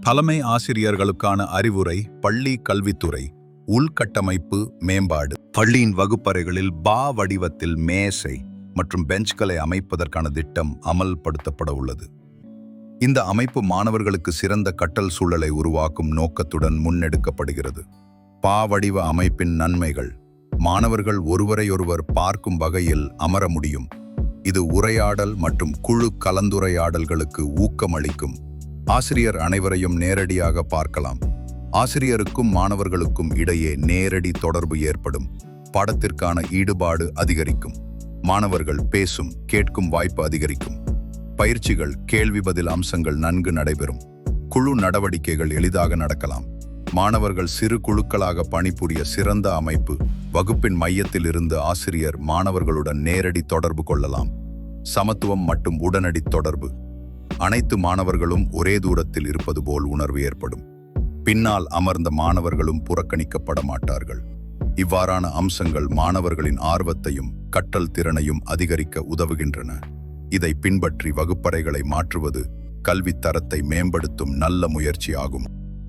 தலைமை ஆசிரியர்களுக்கான அறிவுரை பள்ளி கல்வித்துறை உள்கட்டமைப்பு மேம்பாடு. பள்ளியின் வகுப்பறைகளில் பா வடிவத்தில் மேசை மற்றும் பெஞ்ச்களை அமைப்பதற்கான திட்டம் அமல்படுத்தப்பட உள்ளது. இந்த அமைப்பு மாணவர்களுக்கு சிறந்த கட்டல் சூழலை உருவாக்கும் நோக்கத்துடன் முன்னெடுக்கப்படுகிறது. பா வடிவ அமைப்பின் நன்மைகள் மாணவர்கள் ஒருவரையொருவர் பார்க்கும் வகையில் அமர முடியும். இது உரையாடல் மற்றும் குழு கலந்துரையாடல்களுக்கு ஊக்கமளிக்கும் ஆசிரியர் அனைவரையும் நேரடியாக பார்க்கலாம். ஆசிரியருக்கும் மாணவர்களுக்கும் இடையே நேரடி தொடர்பு ஏற்படும். பாடத்திற்கான ஈடுபாடு அதிகரிக்கும். மாணவர்கள் பேசும் கேட்கும் வாய்ப்பு அதிகரிக்கும். பயிற்சிகள் கேள்வி பதில் அம்சங்கள் நன்கு நடைபெறும். குழு நடவடிக்கைகள் எளிதாக நடக்கலாம். மாணவர்கள் சிறு குழுக்களாக பணிபுரிய சிறந்த அமைப்பு வகுப்பின் மையத்தில் இருந்து ஆசிரியர் மாணவர்களுடன் நேரடி தொடர்பு கொள்ளலாம். சமத்துவம் மற்றும் உடனடி தொடர்பு. அனைத்து மாணவர்களும் ஒரே தூரத்தில் இருப்பது போல் உணர்வு ஏற்படும். பின்னால் அமர்ந்த மாணவர்களும் புறக்கணிக்கப்பட மாட்டார்கள். இவ்வாறான அம்சங்கள் மாணவர்களின் ஆர்வத்தையும் கற்றல் திறனையும் அதிகரிக்க உதவுகின்றன. இதை பின்பற்றி வகுப்பறைகளை மாற்றுவது கல்வித் தரத்தை மேம்படுத்தும் நல்ல முயற்சியாகும்.